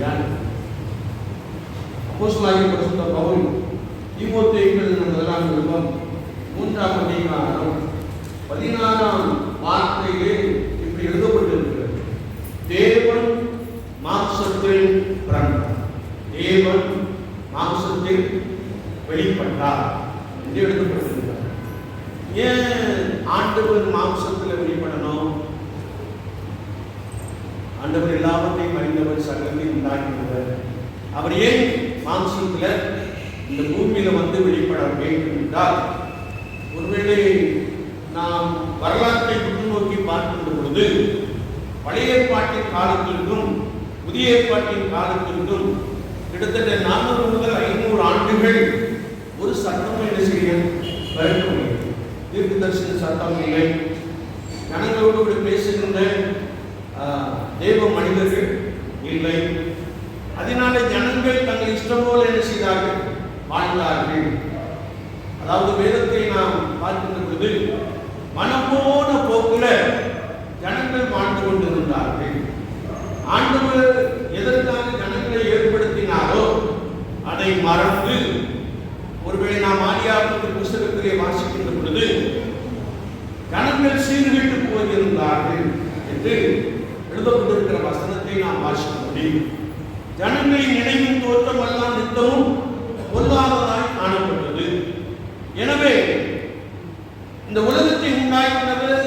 யார் அப்போஸ்தலனாகிய பரிசுத்த பவுல் தீமோத்தேயுக்கு முதலாம் விருப்பம் மூன்றாம் அதிகாரம் பதினாறாம் வார்த்தையிலே இப்படி எழுதப்பட்டிருக்கிறது. தேவன் மாம்சத்தில் பிறந்தார். தேவன் மாம்சத்தில் வெளிப்பட்டார். என்று எழுதப்பட்டிருக்கிறார் ஏன் ஆண்டவர் மாம்சத்தில் அந்தவர் எல்லாவற்றையும் அறிந்தவர் சகலத்தை உண்டாக்கினவர் அவர் ஏன் மாம்சத்தில் இந்த பூமியில வந்து வெளிப்பட வேண்டும் என்றால் ஒருவேளை நாம் வரலாற்றை புற்றுநோக்கி பார்க்கின்ற பொழுது பழைய ஏற்பாட்டின் காலத்திற்கும் புதிய ஏற்பாட்டின் காலத்திற்கும் கிட்டத்தட்ட நானூறு முதல் ஐநூறு ஆண்டுகள் ஒரு சட்டம் என்ன செய்ய பிறக்கவில்லை தீர்க்க தரிசன சட்டம் இல்லை. ஜனங்களோடு பேசுகின்ற தேவ மனிதர்கள் இல்லை. அதனால ஜனங்கள் தங்கள் இஷ்டம் போல என்ன செய்தார்கள்? வாழ்ந்தார்கள். அதாவது வேதத்தை நாம் பார்க்கின்ற பொழுது மனப்போன போக்குல ஜனங்கள் வாழ்ந்து கொண்டிருந்தார்கள். ஆண்டவர் எதற்காக ஜனங்களை ஏற்படுத்தினாரோ அதை மறந்து ஒருவேளை நாம் ஆடியாபத்து புஸ்தகத்திலே வாசிக்கின்ற பொழுது ஜனங்கள் சீர்கிட்டு போயிருந்தார்கள் என்று எழுதப்பட்டிருக்கிற வசனத்தை நாம் வாசிக்க முடியும். ஜனங்களின் நினைவின் தோற்றம் எல்லாம் நித்தமும் பொல்லாததாய் காணப்பட்டது. எனவே இந்த உலகத்தை உண்டாக்கினவர்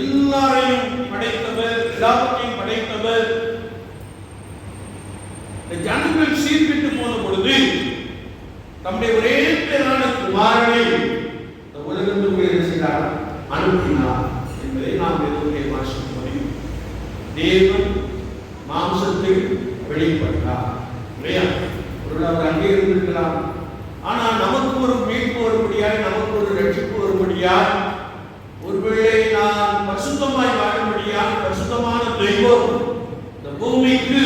எல்லாரையும் படைத்தவர் எல்லாவற்றையும் படைத்தவர் இந்த ஜனங்கள் சீர்கிட்டு போன பொழுது தம்முடைய ஒரே பேரான குமாரனை இந்த உலகத்துக்கு என்ன செய்தார்? அனுப்பினார் என்பதை நாம் எதுவுமே வாசிக்க முடியும் தேவன் மாம்சத்தில் வெளிப்பட்டார். இல்லையா? ஒரு அவர் அங்கே இருந்திருக்கலாம் ஆனால் நமக்கு ஒரு மீட்பு வரும்படியாய் நமக்கு ஒரு ரட்சிப்பு வரும்படியாய் ஒருவேளை நான் பரிசுத்தமாய் வாழும்படியாய் பரிசுத்தமான தெய்வம் இந்த பூமிக்கு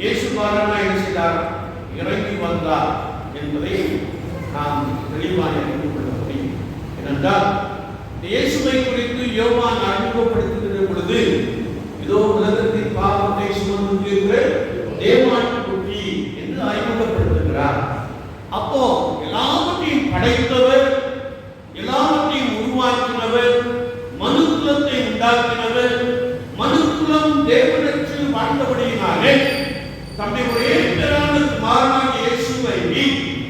இயேசு பாலனா என்ன செய்தார்? இறங்கி வந்தார் என்பதை நாம் தெளிவாக அறிந்து கொள்ள முடியும். ஏனென்றால் இந்த இயேசுவை குறித்து யோவான் அறிமுகப்படுத்துகிற பொழுது இதோ உலகத்தின் பாவத்தை சுமந்து தீர்க்கிற தேவாட்டு குட்டி என்று அறிமுகப்படுத்துகிறார். அப்போ எல்லாவற்றையும் படைத்தவர் எல்லாவற்றையும் உருவாக்கினவர் மனுக்குலத்தை உண்டாக்கினவர் மனுக்குலம் தேவனற்று வாழ்ந்தபடியினாலே தன்னை ஒரே பேரான குமாரனாக இயேசுவை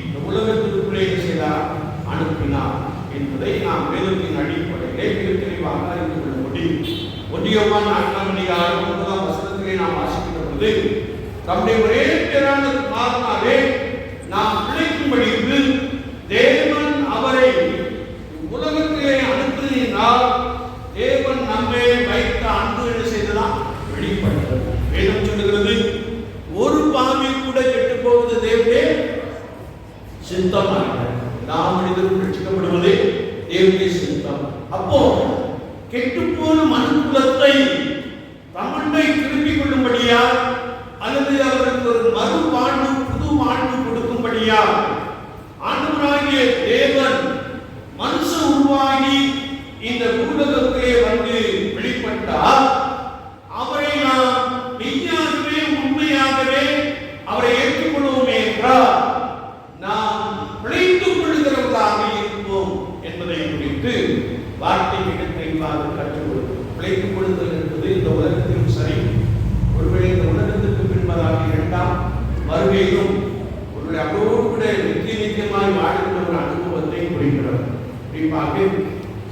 இந்த உலகத்திற்குள்ளே செய்தார்? அனுப்பினார். என்பதை நாம் வேதத்தின் அடிப்படையிலே மிக தெளிவாக அறிந்து ஒன்றியம்மா நான்காம் அதிகாரம் ஒன்பதாம் வசனத்திலே நாம் வாசிக்கிற பொழுது தம்முடைய ஒரே பேரான குமாரனாலே நாம் பிழைக்கும்படிக்கு தேவன் அவரை உலகத்திலே அனுப்பினால் தேவன் நம்மை வைத்த அன்பு என்ன செய்ததான் வெளிப்படுகிறது வேதம் சொல்லுகிறது ஒரு பாவி கூட கெட்டு போவது தேவனே சித்தமாக நாம் மனிதரும் ரட்சிக்கப்படுவதே தேவனே சித்தம். அப்போ கெட்டுப்போன மனித தமண்டை திருப்பிக் கொள்ளும்படியா அல்லது அவருக்கு ஒரு மறு வாழ்வு புது வாழ்வு கொடுக்கும்படியா ஆண்டவராகிய தேவன் மனுஷன் உருவாகி இந்த பூலகத்திலே வந்து வெளிப்பட்டார் அவரை நாம் மெய்யாகவே உண்மையாகவே அவரை ஏற்றுக்கொள்வோமே என்றால் நாம் பிழைத்துக் கொள்கிறவர்களாக இருப்போம் என்பதை குறித்து வார்த்தை மிக தெளிவாக கற்றுக் கொடுக்கும் பிழைத்துக் கொள்ளுதல் என்பது இந்த உலகத்திலும் சரி ஒருவேளை இந்த உலகத்திற்கு பின்பதாக இரண்டாம் வருகையிலும் ஒருவேளை அவரோடு கூட நித்திய நித்தியமாய் வாழ்கிற ஒரு அனுபவத்தை குறிக்கிறது குறிப்பாக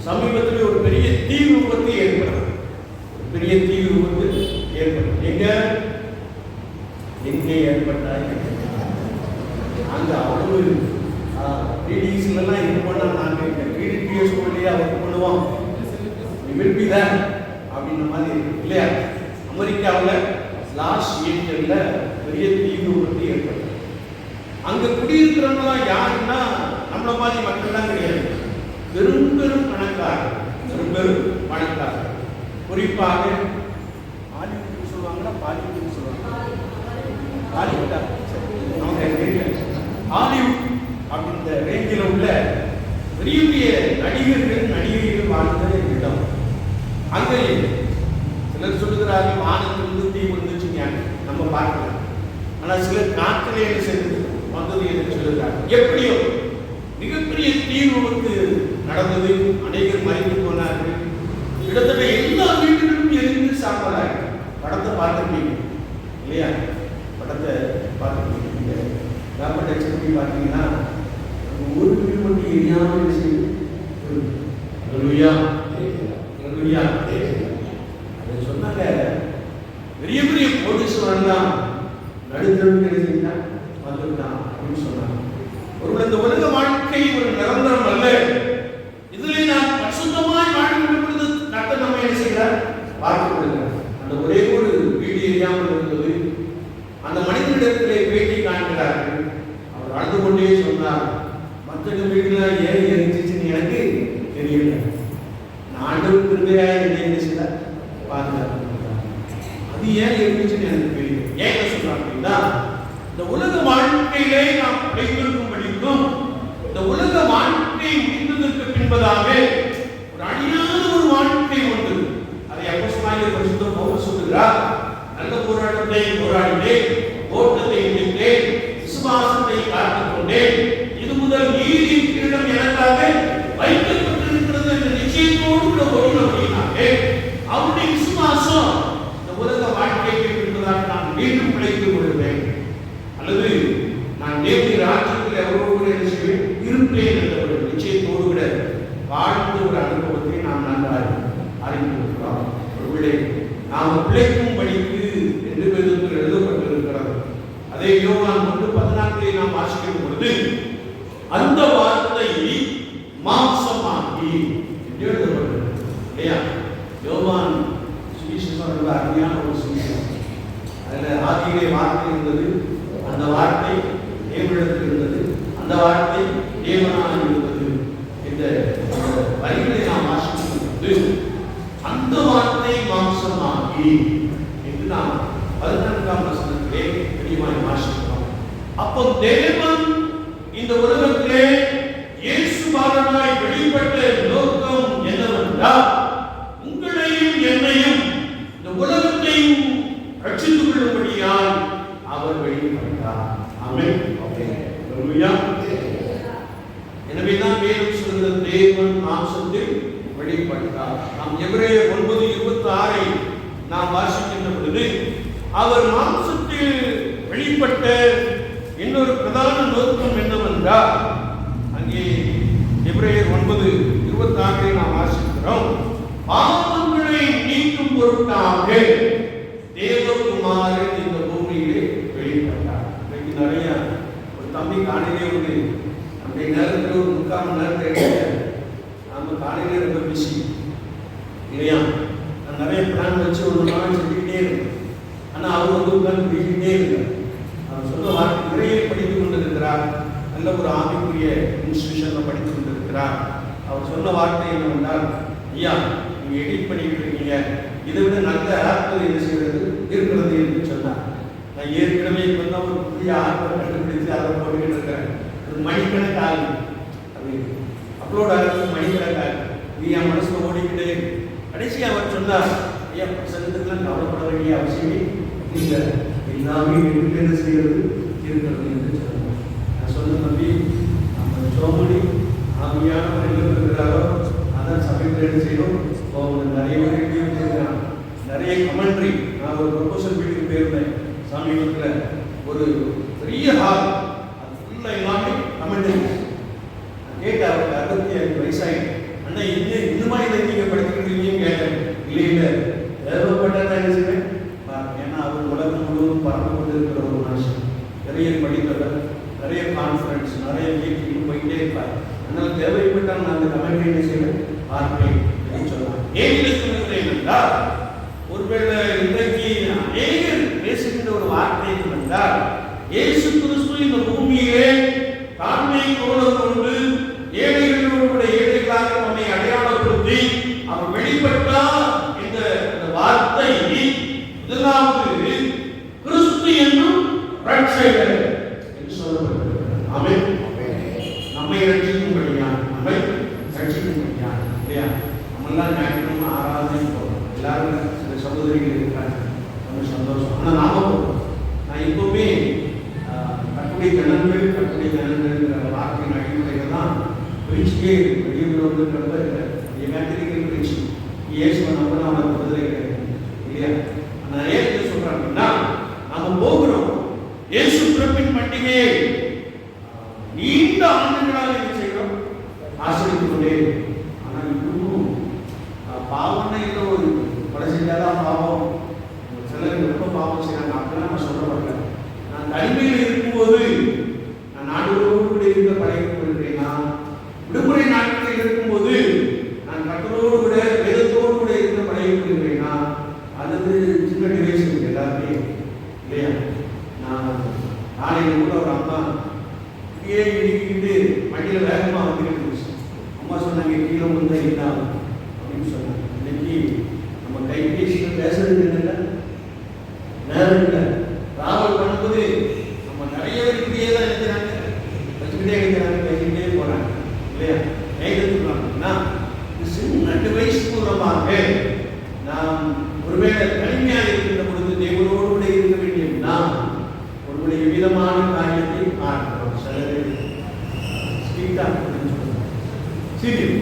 சமீபத்தில் ஒரு பெரிய தீ விபத்து ஏற்பட்டது. ஒரு பெரிய தீ விபத்து ஏற்படும் எங்க? எங்கே ஏற்பட்டால் அங்க அவ்வளவு டிடிஸ்லாம் இது பண்ணா நாங்கள் இந்த டிடிஎஸ் கொண்டே அவர் பண்ணுவோம் விரும்பி தான் அப்படின்ற மாதிரி இருக்கு. இல்லையா? அமெரிக்காவில் லாஸ்ட் ஏஞ்சல்ல பெரிய தீ விபத்து ஏற்பட்டது. அங்க குடியிருக்கிறவங்களாம் யாருன்னா நம்மள மாதிரி மக்கள் தான் கிடையாது. பெரும் பெரும் பணக்காரர்கள் பெரும் பெரும் பணக்காரர்கள் குறிப்பாக ஹாலிவுட் சொல்லுவாங்களா பாலிவுட் சொல்லுவாங்க ஹாலிவுட்டா அவங்க தெரியல. ஹாலிவுட் அப்படின்ற ரேஞ்சில் உள்ள பெரிய பெரிய நடிகர்கள் நடிகைகள் வாழ்ந்த இடம். அங்கே சிலர் சொல்லுகிறார்கள் வானத்திலிருந்து தீ வந்துச்சுங்க நம்ம பார்க்கலாம். ஆனால் சிலர் காற்றிலே என்ன வந்தது என்று சொல்லுகிறார் எப்படியோ மிகப்பெரிய தீ விபத்து நடந்தது அநேகர் மறைந்து போனார்கள். கிட்டத்தட்ட எல்லா வீடுகளும் எரிந்து சாப்பிடாங்க படத்தை பார்த்துருப்பீங்க. இல்லையா? படத்தை பார்த்துருப்பீங்க. கவர்மெண்ட் எக்ஸ்பி பார்த்தீங்கன்னா ஒரு வீடு மட்டும் எரியாமல் அதை சொன்னாங்க. பெரிய பெரிய கோடீஸ்வரன்லாம் நடுத்தருக்கு என்ன செஞ்சான் வந்துட்டான் அப்படின்னு சொன்னாங்க ஒருவர் இந்த உலக வாழ்க்கை ஒரு நிரந்தரம் அல்ல இதிலே நாம் பரிசுத்தமாய் வாழ வேண்டும் என்று கர்த்தர் நம்மை என்ன செய்கிறார் பார்த்து விடுகிறார் அந்த ஒரே ஒரு வீடு எரியாமல் இருந்தது அந்த மனிதனிடத்திலே பேட்டி காண்கிறார்கள் அவர் அழுது கொண்டே சொன்னார் மற்ற வீடுல ஏன் எரிஞ்சிச்சுன்னு எனக்கு தெரியல நான் ஆண்டவர் கிருபையாக என்னை என்ன செய்தார் பாதுகாத்து இது ஏன் இருந்துச்சுன்னு எனக்கு தெரியும் ஏன் சொல்றாங்க அப்படின்னா இந்த உலக வாழ்க்கையிலே நாம் பிழைத்திருக்கும்படிக்கும் இந்த உலக வாழ்க்கை முடிந்ததற்கு பின்பதாக ஒரு அழியாத ஒரு வாழ்க்கை உண்டு அதை அப்போஸ்தலனாகிய பரிசுத்த பவுல் சொல்லுகிறார். நல்ல போராட்டத்தை போராடினேன் ஓட்டத்தை முடித்தேன் விசுவாசத்தை காத்துக் கொண்டேன். இது முதல் நீதி கிரீடம் எனக்காக வைக்கப்பட்டிருக்கிறது என்ற நிச்சயத்தோடு கூட ஓடினபடினாலே அவருடைய விசுவாசம் இந்த உலக வாழ்க்கைக்கு என்பதாக நான் மீண்டும் பிழைத்துக் கொள்வேன் அல்லது நான் தேவனுடைய ராஜ்யத்தில் அவரோடு கூட என்ன செய்வேன் இருப்பேன் என்ற ஒரு நிச்சயத்தோடு கூட வாழ்ந்த ஒரு அனுபவத்தை நாம் நன்றாக அறிந்திருக்கிறோம். உள்ளே நாம் பிழைக்கும் படிக்கு என்று வேதத்தில் எழுதப்பட்டிருக்கிறது. அதே யோகான் வந்து பதினான்கிலே நாம் வாசிக்கும் பொழுது அந்த வார்த்தை மாம்சமாகி என்று எழுதப்பட்டிருக்கிறது இல்லையா யோவான் சுவிசேஷம் ரொம்ப அருமையான ஒரு சுவிசேஷம் அதுல ஆதியிலே வார்த்தை இருந்தது அந்த வார்த்தை தேவனிடத்தில் இருந்தது அந்த வார்த்தை தேவனாக இருந்தது இந்த அந்த வரிகளை நாம் வாசிக்கும் பொழுது அந்த வார்த்தை மாம்சமாகி என்று நாம் பதினான்காம் வசனத்திலே தெளிவாய் வாசிக்கிறோம் அப்போ தேவன் இந்த உலகத்திலே இயேசு பாலனாய் வெளிப்பட்ட நோக்கம் என்னவென்றால் உங்களையும் என்னையும் இந்த உலகத்தையும் ரட்சித்துக் கொள்ளும்படியால் அவர் வெளிப்பட்டார் ஆமென். ஹalleluya. எனவே தான் வேதம் சொல்கிறது தேவன் மாம்சத்தில் வெளிப்பட்டார் நாம் எபிரேயர் ஒன்பது இருபத்தி ஆறை நாம் வாசிக்கின்ற பொழுது அவர் மாம்சத்தில் வெளிப்பட்ட இன்னொரு பிரதான நோக்கம் என்னவென்றால் அங்கே எபிரேயர் ஒன்பது இருபத்தி ஆறை நாம் வாசிக்கிறோம் நீக்கும் பொருட்டாக தேவகுமாரன் இந்த பூமியிலே வெளிப்பட்டார். இன்னைக்கு நிறைய ஒரு தம்பி காலையிலே வந்து அப்படி நேரத்தில் ஒரு முக்கால் மணி நேரத்தை எடுத்து காலையிலே ரொம்ப பிஸி இல்லையா? நான் நிறைய பிளான் வச்சு ஒரு நாள் சொல்லிக்கிட்டே இருக்கேன் ஆனால் அவர் வந்து உட்கார்ந்து பேசிக்கிட்டே இருக்கார் அவர் சொன்ன வார்த்தை நிறைய படித்துக் கொண்டிருக்கிறார். நல்ல ஒரு ஆவிக்குரிய இன்ஸ்டியூஷனில் படித்துக் கொண்டிருக்கிறார். அவர் சொன்ன வார்த்தை என்னவென்றால் ஐயா நீங்கள் எடிட் பண்ணி இருக்கீங்க இதை விட நல்ல ஆட்கள் என்ன செய்யறது இருக்கிறது என்று சொன்னார் நான் ஏற்கனவே இப்போ தான் ஒரு புதிய ஆர்வம் கண்டுபிடிச்சு அதை போட்டுக்கிட்டு இருக்கிறேன் அது மணிக்கணக்காக அப்படின்னு அப்லோட் ஆகிறது மணிக்கணக்காக நீ என் மனசில் ஓடிக்கிட்டே கடைசி அவர் சொன்னார் ஐயா பிரசங்கத்துக்குலாம் கவலைப்பட வேண்டிய அவசியமே இல்லை. எல்லாமே வீட்டில் என்ன செய்யறது இருக்கிறது என்று சொன்னார். நான் சொன்ன தம்பி நம்ம சோமணி ஆமியான எங்க இருக்கிறாரோ அதான் சபையில் என்ன செய்யணும்? அவங்க நிறைய பேர் எழுதி நிறைய கமெண்ட்ரி நான் ஒரு ப்ரொபோசல் வீட்டுக்கு போயிருந்தேன். சமீபத்தில் ஒரு பெரிய ஹால். அது ஃபுல்லாக எல்லாமே தமிழ் கேட்ட அவருக்கு அறுபத்தி ஐந்து வயசாயிட்டு. அண்ணா இன்னும் இன்னுமா இதை நீங்க படிச்சுக்கிட்டீங்கன்னு கேட்டேன். இல்லை இல்லை. தேவைப்பட்டா என்ன ஏன்னா அவர் உலகம் முழுவதும் பறந்து கொண்டிருக்கிற ஒரு மனுஷன். நிறைய படித்தவர் நிறைய கான்ஃபரன்ஸ் நிறைய மீட்டிங் போயிட்டே இருப்பார். அதனால தேவைப்பட்டால் நான் அந்த கமெண்ட் என்ன செய்வேன்? பார்ப்பேன் அப்படின்னு சொல்லலாம் ஏன் இதை சொல்லுகிறேன் என்றால் ஒருவேளை இன்றைக்கு அநேகர் பேசுகின்ற ஒரு வார்த்தை என்றால் இயேசு கிறிஸ்து இந்த பூமியிலே தாழ்மை கோலம் கொண்டு ஏழைகளோடு கூட ஏழைகளாக நம்மை அடையாளப்படுத்தி அவர் வெளிப்பட்டார் என்ற அந்த வார்த்தை முதலாவது கிறிஸ்து என்னும் ரட்சகர் என்று சொல்லப்பட்டிருக்கிறது ஆமென் நம்மை ரட்சிக்கும்படியான் நம்மை ரட்சிக்கும்படியான் இல்லையா நம்மெல்லாம் ஞாயிற்றுக்கிழமை ஆராதனை போகிறோம் எல்லாரும் சில சகோதரிகள் இருக்கிறாங்க ரொம்ப சந்தோஷம் ஆனால் நாம போகிறோம் பிறப்பின் பண்டிகையை நீண்ட ஆண்டுகளாக என்ன செய்கிறோம் ஆசிரித்துக் கொண்டே இருக்கிறோம். ஆனால் இன்னும் அஹ், பாவம்னா ஏதோ ஒரு கொலை செஞ்சாதான் பாவம் சிலர் ரொம்ப பாவம் செய்யறாங்க அப்படிலாம் நான் சொல்ல வரல. நான் தனிமையில் இருக்கும்போது நான் நாடுகளோடு கூட இருக்க பழகிக் கொள்கிறேன் நான் விடுமுறை நாட்களில் இருக்கும்போது நான் கத்தரோடு கூட வேதத்தோடு கூட இருக்க பழகிக் கொள்கிறேன் நான் அல்லது சின்ன டிவைஸ் இருக்கு எல்லாருமே இல்லையா நான் நாளைக்கு கூட ஒரு அம்மா கீழே இடிக்கிட்டு வண்டியில் வேகமாக வந்துக்கிட்டு இருந்துச்சு அம்மா சொன்னாங்க கீழே வந்து என்ன ஆகும் அப்படின்னு சொன்னாங்க இன்னைக்கு நம்ம கைபேசியில் பேசுறது இல்லை நேரம் இல்லை டிராவல் பண்ணும்போது நம்ம நிறைய பேர் இப்படியே தான் இருக்கிறாங்க வச்சுக்கிட்டே இருக்கிறாங்க பேசிக்கிட்டே போகிறாங்க இல்லையா கைதத்துலாம்னா சின்ன டிவைஸ் மூலமாக நாம் ஒருவேளை தனிமையாக இருக்கின்ற பொழுது தேவனோடு கூட இருக்க வேண்டிய நாம் ஒருவருடைய விதமான காரியத்தை பார்க்கிறோம் சிலர் ஸ்வீட்டாக சீரியல்.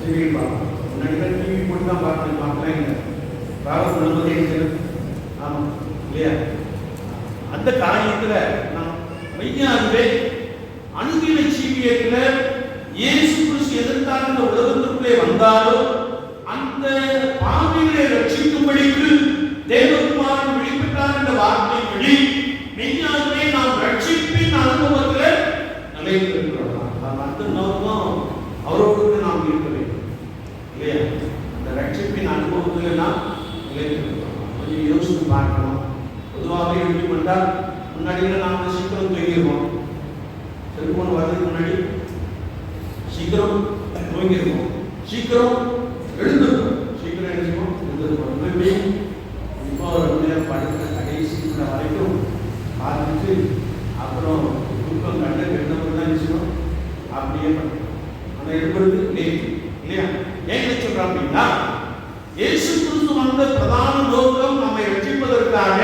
சீரியல் பார்ப்போம். முன்னாடி டிவி போட்டு தான் பார்க்கணும் பார்க்கலாம் இல்லை. ஆமாம் இல்லையா? அந்த காரியத்தில் நாம் மெய்யாகவே அணுகின ஜீவியத்தில் இயேசு கிறிஸ்து எதற்காக இந்த உலகத்திற்குள்ளே வந்தாரோ அந்த பாவிகளை ரட்சிக்கும்படிக்கு தேவகுமாரன் வெளிப்பட்டார் என்ற வார்த்தைப்படி மெய்யாகவே நாம் ரட்சிப்பின் அனுபவத்தில் நிலைத்திருக்கிறோம் நாம் அந்த நோக்கம் அவரோடு கூட நாம் இருக்க வேண்டும் இல்லையா அந்த ரட்சிப்பின் அனுபவத்தில் நாம் நிலைத்திருக்கிறோம் கொஞ்சம் யோசித்து பார்க்கணும். பொதுவாகவே எப்படி பண்ணால் முன்னாடியில் நாம் சீக்கிரம் தூங்கிடுவோம் செல்போன் வர்றதுக்கு முன்னாடி சீக்கிரம் தூங்கிடுவோம் சீக்கிரம் எழுந்துருவோம் சீக்கிரம் எழுந்திருக்கும் செய்வோம் எழுந்துருவோம் எப்பவுமே இப்போ ரொம்ப நேரம் படுக்கிற கடைசி மணி வரைக்கும் பார்த்துட்டு அப்புறம் தூக்கம் கண்ட கெட்டவங்க தான் செய்வோம் அப்படியே பண்ணுறோம் ஆனால் இருக்கிறது லேட் இல்லையா ஏன் இதை சொல்றோம் அப்படின்னா இயேசு கிறிஸ்து வந்த பிரதான நோக்கம் நம்மை ரட்சிப்பதற்காக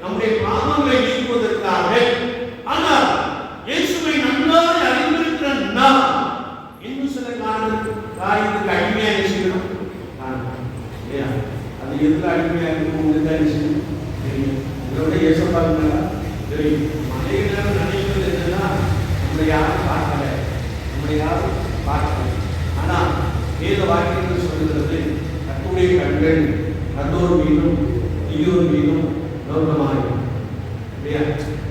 நம்முடைய பாவங்களை நீக்குவதற்காக ஆனால் இயேசுவை நன்றாக அறிந்திருக்கிற நாம் இன்னும் சில காரணத்துக்கு காரியத்துக்கு அடிமையாக என்ன செய்யணும் நான் இல்லையா அது எதுல அடிமையாக இருக்கும் உங்களுக்கு தான் என்ன செய்யணும் தெரியும் இதோட ஏசப்பாருங்களா தெரியும் மழை நினைக்கிறது என்னன்னா நம்மளை யாரும் பார்க்கல. நம்மளை யாரும் பார்க்கல. ஆனா வேத வாக்கியங்கள் சொல்லுகிறது கட்டுடைய கண்கள் நல்லோர் மீதும் தீயோர் மீதும் நோக்கமாயிருக்கும் இல்லையா?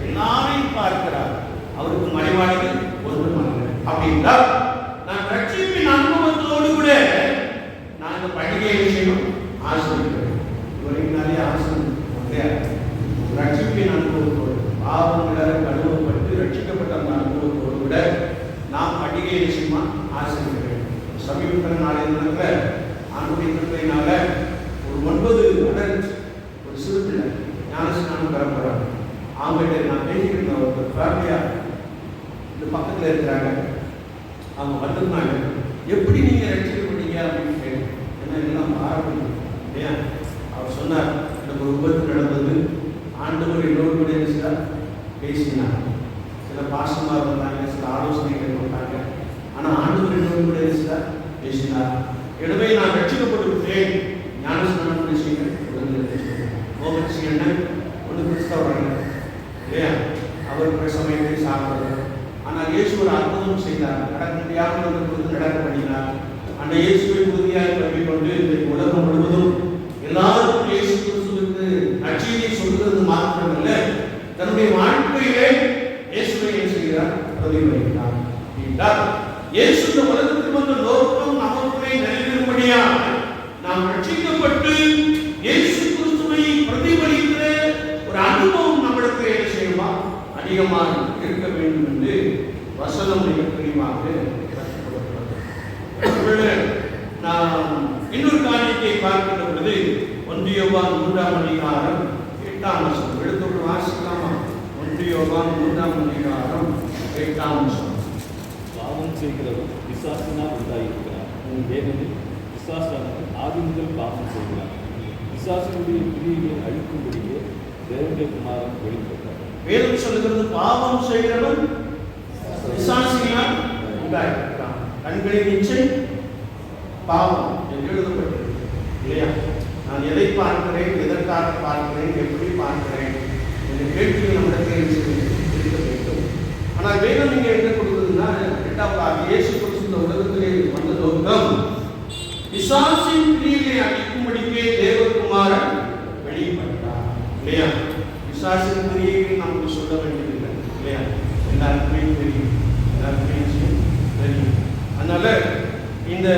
எல்லாரையும் பார்க்கிறார். அவருக்கு மறைவாளிகள் ஒன்றும் அல்ல அப்படின்னா நான் ரட்சிப்பின் அனுபவத்தோடு கூட நாங்கள் பண்டிகை பண்டிகையை செய்யணும் ஆசிரியக்கிறேன் இதுவரைக்கும் நிறைய ஆசிரியர் ரட்சிப்பின் அனுபவத்தோடு பாவங்களால் கழுவப்பட்டு ரட்சிக்கப்பட்ட நாம் பண்டிகையை செய்யுமா ஆசிரியக்கிறேன் சமீபத்தில் நாளைய தினத்தில் ஆண்டுடைய திருப்பதினால ஒரு ஒன்பது அடல்ட் ஒரு சிறு பிள்ளை ஞானஸ்நானம் பெற போகிறாங்க அவங்ககிட்ட நான் பேசிக்கிட்டு ஒரு ஃபேமிலியாக இந்த பக்கத்தில் இருக்கிறாங்க. அவங்க வந்திருந்தாங்க எப்படி நீங்கள் ரட்சிக்கப்பட்டீங்க அப்படின்னு கேட்டேன் ஏன்னா எல்லாம் பாரம்பரியம் இல்லையா அவர் சொன்னார் எனக்கு ஒரு விபத்து நடந்தது ஆண்டவர் என்னோடு கூட என்ன செய்தார் பேசினார் சில பாசமாக வந்தாங்க சில ஆலோசனைகள் கொடுத்தாங்க ஆனால் ஆண்டவர் என்னோடு கூட என்ன செய்தார் பேசினார் எனவே நான் ரட்சிக்கப்பட்டு விட்டேன் ஞானஸ்நானம் பண்ணி செய்யுங்கள் மோகன் சிங்கண்ணன் ஒன்று கிறிஸ்தவர்கள் இல்லையா அவர் சமயத்தை சாப்பிடுறார் ஆனால் இயேசு ஒரு அற்புதம் செய்தார் நடக்க முடியாமல் இருந்தபொழுது நடக்க பண்ணினார் அந்த இயேசுவை உறுதியாக கல்விக் கொண்டு இன்றைக்கு உலகம் முழுவதும் எல்லாருக்கும் இயேசு கிறிஸ்துவுக்கு நற்செய்தியை சொல்கிறது மாத்திரமல்ல தன்னுடைய வாழ்க்கையிலே இயேசுவை என்ன செய்கிறார் பிரதிபலிக்கிறார் என்றால் இயேசு இந்த உலகத்துக்கு வந்த நோக்கம் நமக்குள்ளே நிறைவேறும்படியாக நாம் ரட்சிக்கப்பட்டு இயேசு கிறிஸ்துவை பிரதிபலிக்கிற ஒரு அனுபவம் நம்மளுக்கு என்ன செய்யுமா அதிகமாக இருக்க வேண்டும் என்று வசனம் மிக தெளிவாக கற்றுக்கொள்ளப்படுகிறது. ஒருவேளை நாம் இன்னொரு காரியத்தை பார்க்கின்ற பொழுது ஒன்றியவான் மூன்றாம் அதிகாரம் எட்டாம் வசனம் எழுத்தோடு வாசிக்கலாமா ஒன்றியவான் மூன்றாம் அதிகாரம் எட்டாம் வசனம் பாவம் செய்கிறவன் பிசாசினால் உண்டாயிருக்கிறான் ஏனெனில் பிசாசானது ஆதி செய்கிறார் பாவம் செய்கிறான் அழிக்கும்படியே தேவனுடைய குமாரன் வெளிப்பட்டார் வேதம் சொல்லுகிறது பாவம் செய்கிறவன் பிசாசினால் உண்டாயிருக்கிறான். கண்களின் இச்சை பாவம் என்று எழுதப்பட்டது இல்லையா? நான் எதை பார்க்கிறேன் எதற்காக பார்க்கிறேன் எப்படி பார்க்கிறேன் என்ற கேள்வி நம்மிடத்தில் இடத்துல இருக்க வேண்டும். ஆனால் வேதம் இங்கே என்ன கொடுக்குதுன்னா ரெண்டாவது இயேசு கிறிஸ்து இந்த உலகத்திலே வந்த நோக்கம் பிசாசின் கிரியை அழிக்கும்படிக்கே தேவகுமாரன் வெளிப்பட்டார். இல்லையா? பிசாசின் கிரியை நமக்கு சொல்ல வேண்டியதில்லை. இல்லையா? எல்லாருக்குமே தெரியும். எல்லாருக்குமே தெரியும். அதனால இந்த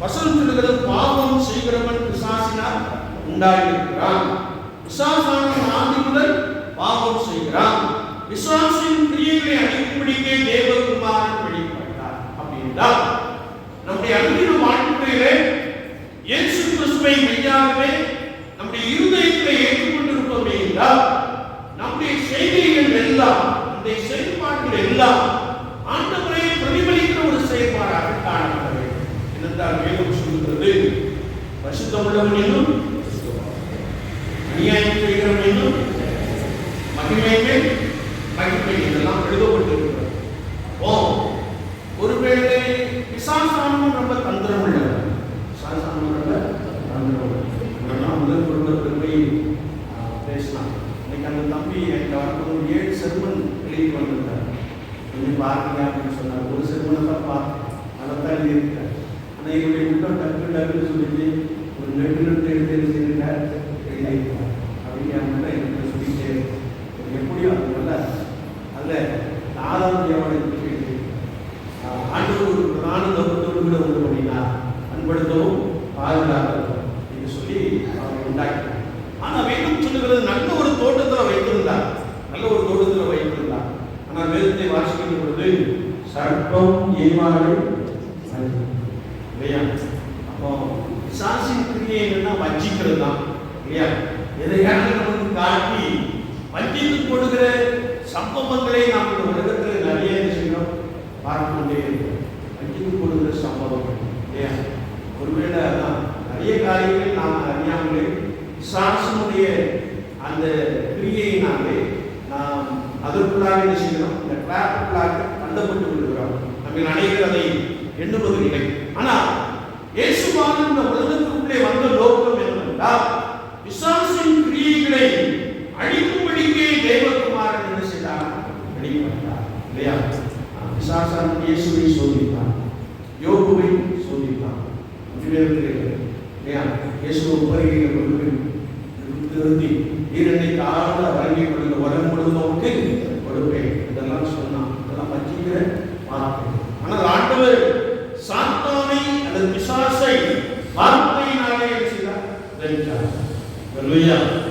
வசனம் சொல்லுகிறது பாவம் செய்கிறவன் பிசாசினால் உண்டாயிருக்கிறான். பிசாசானவன் ஆதி முதல் பாவம் செய்கிறான். விசுவாசின் கிரியைகளை அழிக்கும்படிக்கே தேவகுமாரன் வெளிப்பட்டார். அப்படின்னா நம்முடைய அன்பின வாழ்க்கையிலே இயேசு கிறிஸ்துவை மெய்யாகவே நம்முடைய இருதயத்திலே ஏற்றுக்கொண்டிருப்போம் என்றால் நம்முடைய செய்திகள் எல்லாம் நம்முடைய செயல்பாடுகள் எல்லாம் ஆண்டவரை பிரதிபலிக்கிற ஒரு செயல்பாடாக காணப்பட வேண்டும். என்னென்றால் வேதம் சொல்கிறது பரிசுத்தம் உள்ளவன் என்னும் அநியாயம் செய்கிறவன் என்னும் மகிமைக்கு மகிமை இதெல்லாம் எழுதப்பட்டிருக்கிறது. ஓ ஒருவேளை பிசாசானவன் ரொம்ப தந்திரம் உள்ளவர் பிசாசானவன் ரொம்ப தந்திரம் உள்ளவர் நான் முதல் ஒருவர் பெருமை பேசலாம் இன்னைக்கு அந்த தம்பி என்கிட்ட வரும்போது ஏழு செர்மன் எழுதி வந்திருக்காரு கொஞ்சம் பாருங்க அப்படின்னு சொன்னார் ஒரு செர்மனை தான் பார்த்தேன் அதை தான் எழுதியிருக்கார் ஆனால் இவருடைய உள்ளம் டக்கு டக்குன்னு சொல்லிட்டு ஒரு நெட்டு நெட்டு எடுத்து என்ன செய்திருக்கார் எழுதியிருக்கார் அப்படின்னு என் முன்ன எனக்கு சொல்லிட்டே இருக்கு. எப்படியோ அது நல்ல அதில் நாலாம் தேவனை பற்றி எழுதியிருக்கார். ஆஹ் ஆண்டவர் ஒரு பிரதான நோக்கத்தோடு கூட உண்டு பண்ணினார் அன்படுத்தவும் பாதுகாக்கவும் என்று சொல்லி அவர் உண்டாக்கினார் ஆனா வேதம் சொல்லுகிறது நல்ல ஒரு தோட்டத்துல வைத்திருந்தார் நல்ல ஒரு தோட்டத்துல வைத்திருந்தார் ஆனா வேதத்தை வாசிக்கின்ற பொழுது சர்ப்பம் ஏமாறு இல்லையா அப்போ பிசாசின் என்னன்னா வஞ்சிக்கிறது தான் இல்லையா எதையாவது நமக்கு காட்டி வஞ்சித்து கொடுக்கிற சம்பவங்களை நாம் இந்த உலகத்தில் நிறைய என்ன செய்யணும் கொண்டே இருக்கிறோம் வஞ்சித்து கொடுக்கிற சம்பவங்கள் இல்லையா? ஒருவேளை அதான் நிறைய காரியங்கள் நாம் அறியாமலே சாசனுடைய அந்த கிரியையினாலே நாம் அதற்குள்ளாக என்ன செய்கிறோம்? இந்த டிராப்புக்குள்ளாக தள்ளப்பட்டு விடுகிறோம். நம்ம அனைவரும் அதை எண்ணுவதில்லை. ஆனால் இயேசுவான இந்த உலகத்துக்குள்ளே வந்த நோக்கம் என்னவென்றால் பிசாசின் கிரியைகளை அழிக்கும்படிக்கே தேவகுமாரன் என்ன செய்தார்? வெளிப்பட்டார். இல்லையா? பிசாசான் இயேசுவை சோதித்தான். யோகுவை சோதித்தான். இல்லையா? இயேசுவை உபரிகையில் கொண்டு போய் நிறுத்தி ஈரண்டை கால வழங்கி கொடுங்க வரம் கொடுத்தவனுக்கு கொடுப்பேன். இதெல்லாம் சொன்னான். இதெல்லாம் வச்சிக்கிற வார்த்தை. ஆனால் ஆண்டவர் Aleluia.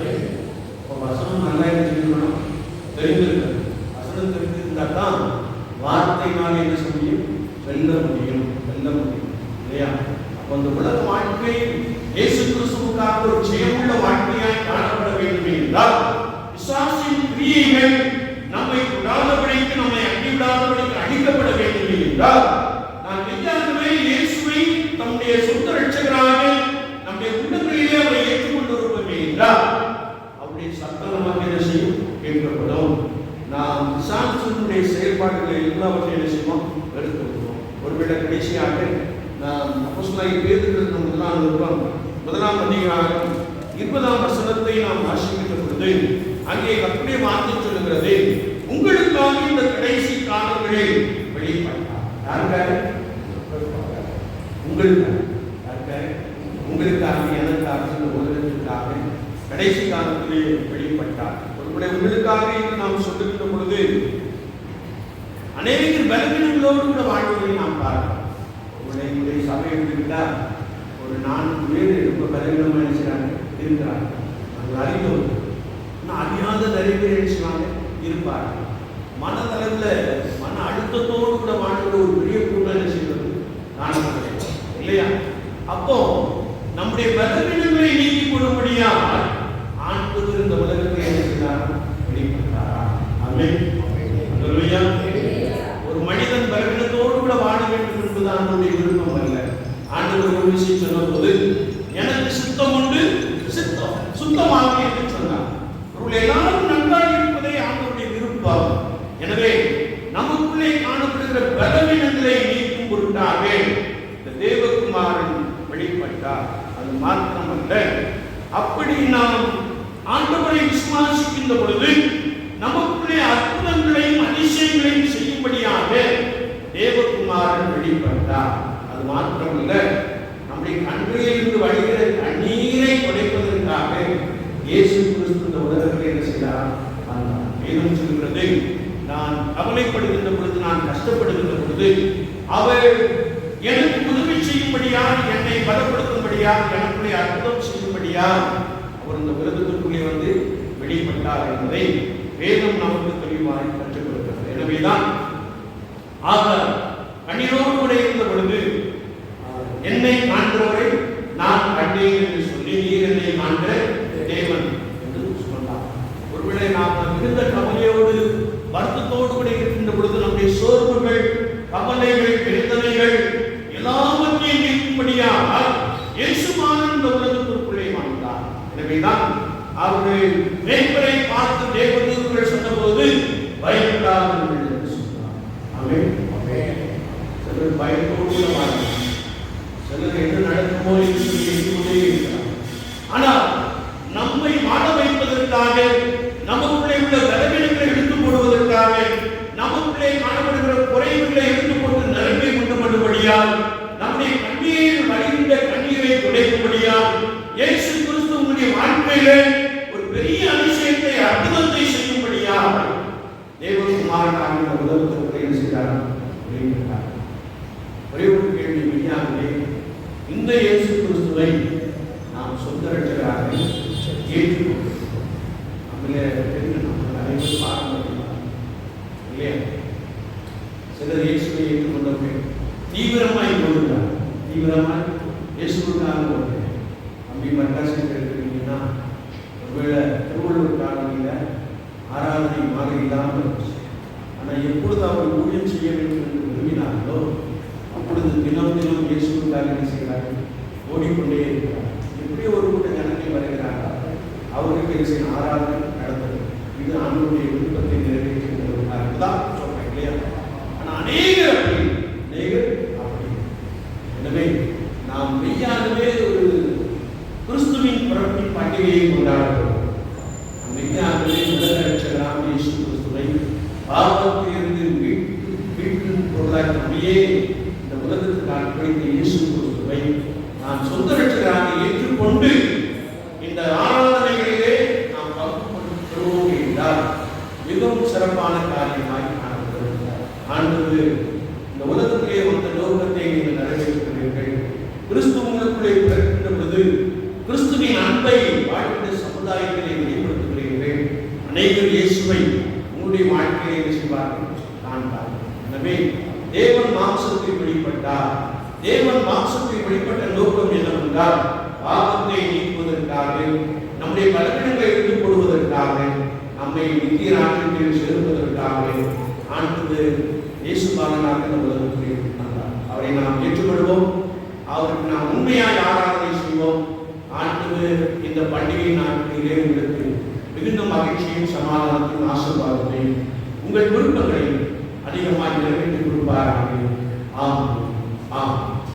நினைச்சாங்க அவர்கள் நாங்கள் இன்னும் அறியாத நிறைய பேர் நினைச்சாங்க இருப்பாங்க மனதளவில் மன அழுத்தத்தோடு கூட வாழ்கிற ஒரு பெரிய கூட்டம் செய்வது காணப்படுகிறது இல்லையா? அப்போ நம்முடைய பலவீனங்களை நீக்கிக் கொள்ளும்படியா விட்டால் அது மார்க்கம் அல்ல. அப்படி நாம் ஆண்டவரை விசுவாசிக்கின்ற பொழுது நமக்குள்ளே அற்புதங்களையும் அதிசயங்களையும் செய்யும்படியாக தேவகுமாரன் வெளிப்பட்டார். அது மாத்திரம் அல்ல நம்முடைய கண்களிலிருந்து வழிகிற தண்ணீரை குறைப்பதற்காக இயேசு கிறிஸ்து இந்த உலகத்தில் என்ன செய்தார்? சொல்கிறது நான் கவலைப்படுகின்ற பொழுது நான் கஷ்டப்படுகின்ற பொழுது அவர் எனக்கு உதவி என்னை பலப்படுத்தும்படியால் எனக்குள்ளே அற்புதம் செய்யும்படியா அவர் இந்த உலகத்திற்குள்ளே வந்து வெளிப்பட்டார் என்பதை வேதம் நமக்கு தெளிவாக கற்றுக் கொடுக்கிறது. எனவேதான் ஆகார் கண்ணீரோடு கூட இருந்த பொழுது என்னை காண்கிறவரை நான் கண்டேன் என்று சொல்லி நீர் என்னை காண்கிற தேவன் என்று சொன்னார். ஒருவேளை நாம் இருந்த கவலையோடு வருத்தத்தோடு கூட இருக்கின்ற பொழுது நம்முடைய சோர்வுகள் கவலைகள் வேதனைகள் எல்லாவற்றையும் நீக்கும்படியாக இயேசுமானன் இந்த உலகத்திற்குள்ளே வாழ்ந்தார் எனவேதான் அவர்கள் மேய்ப்பரை பார்த்து தேவதூதர்கள் சொன்னபோது பயப்படாதீர்கள் என்று சொன்னார் ஆமென் சிலர் பயத்தோடு கூட வாழ்ந்தார் சிலர் என்ன நடக்குமோ என்று சொல்லி எண்ணிக்கொண்டே இருக்கிறார் ஆனால் நம்மை வாழ வைப்பதற்காக நமக்குள்ளே உள்ள பலவீனங்களை எடுத்து போடுவதற்காக நமக்குள்ளே காணப்படுகிற குறைவுகளை எடுத்து போட்டு நிரம்பி கொண்டு பண்ணும்படியால் நம்முடைய கண்ணீரில் வழிகின்ற கண்ணீரை இயேசு கிறிஸ்து உங்களுடைய வாழ்க்கையிலே ஒரு பெரிய அதிசயத்தை அற்புதத்தை செய்யும்படியா தேவகுமாரனாக இந்த உலகத்திற்கு என்ன செய்தார்? ஒரே ஒரு கேள்வி மெய்யாகவே இந்த இயேசு ஓடிக்கொண்டே இருக்கிறார். எப்படி ஒரு கூட்ட ஜனங்கள் வருகிறார்கள். அவருக்கு என்ன ஆராதனை நடந்தது இது ஆண்டவருடைய விருப்பத்தை நிறைவேற்றுகிற ஒரு காரணம் தான் சொல்றேன் இல்லையா? ஆனால் அநேகர் அப்படி அநேகர் அப்படி. எனவே நாம் மெய்யாகவே ஒரு கிறிஸ்துவின் பிறப்பின் பண்டிகையை கொண்டாடும் நாம் மெய்யாகவே உலக ரட்சகராம் இயேசு கிறிஸ்துவை பாவத்திலிருந்து மீட்டு மீட்டும் பொருளாக நம்மையே இந்த உலகத்துக்கு அர்ப்பணித்த இயேசு கிறிஸ்துவை நான் சொந்த ரட்சகராக ஏற்றுக்கொண்டு இந்த ஆராதனைகளிலே நாம் பங்கு பெறுவோம் என்றால் மிகவும் சிறப்பான காரியமாய் காணப்படுகிறது ஆண்டது இந்த உலகத்திலே வந்த நோக்கத்தை நீங்கள் நிறைவேற்றுகிறீர்கள் கிறிஸ்து உங்களுக்குள்ளே பிறக்கின்ற பொழுது கிறிஸ்துவின் அன்பை வாழ்க்கிற சமுதாயத்திலே வெளிப்படுத்துகிறீர்கள் அனைவர் இயேசுவை உங்களுடைய வாழ்க்கையை செய்வார்கள் காண்பார்கள் எனவே தேவன் மாம்சத்தில் வெளிப்பட்டார். தேவன் மாம்சத்தில் வெளிப்பட்ட நோக்கம் என்னவென்றால் பாவத்தை நீக்குவதற்காக நம்முடைய பலவீனங்களை எடுத்து போடுவதற்காக நம்மை நித்திய ராஜ்யத்தில் செலுத்துவதற்காக ஆண்டது இயேசு பாலனாக இந்த அவரை நாம் ஏற்றுக்கொள்வோம். அவருக்கு நாம் உண்மையாய் ஆராதனை செய்வோம். ஆண்டு இந்த பண்டிகை நாட்களிலே உங்களுக்கு மிகுந்த மகிழ்ச்சியும் சமாதானத்தையும் ஆசீர்வாதத்தையும் உங்கள் விருப்பங்களை அதிகமாக நிறைவேற்றி கொடுப்பார்கள் ஆமாம்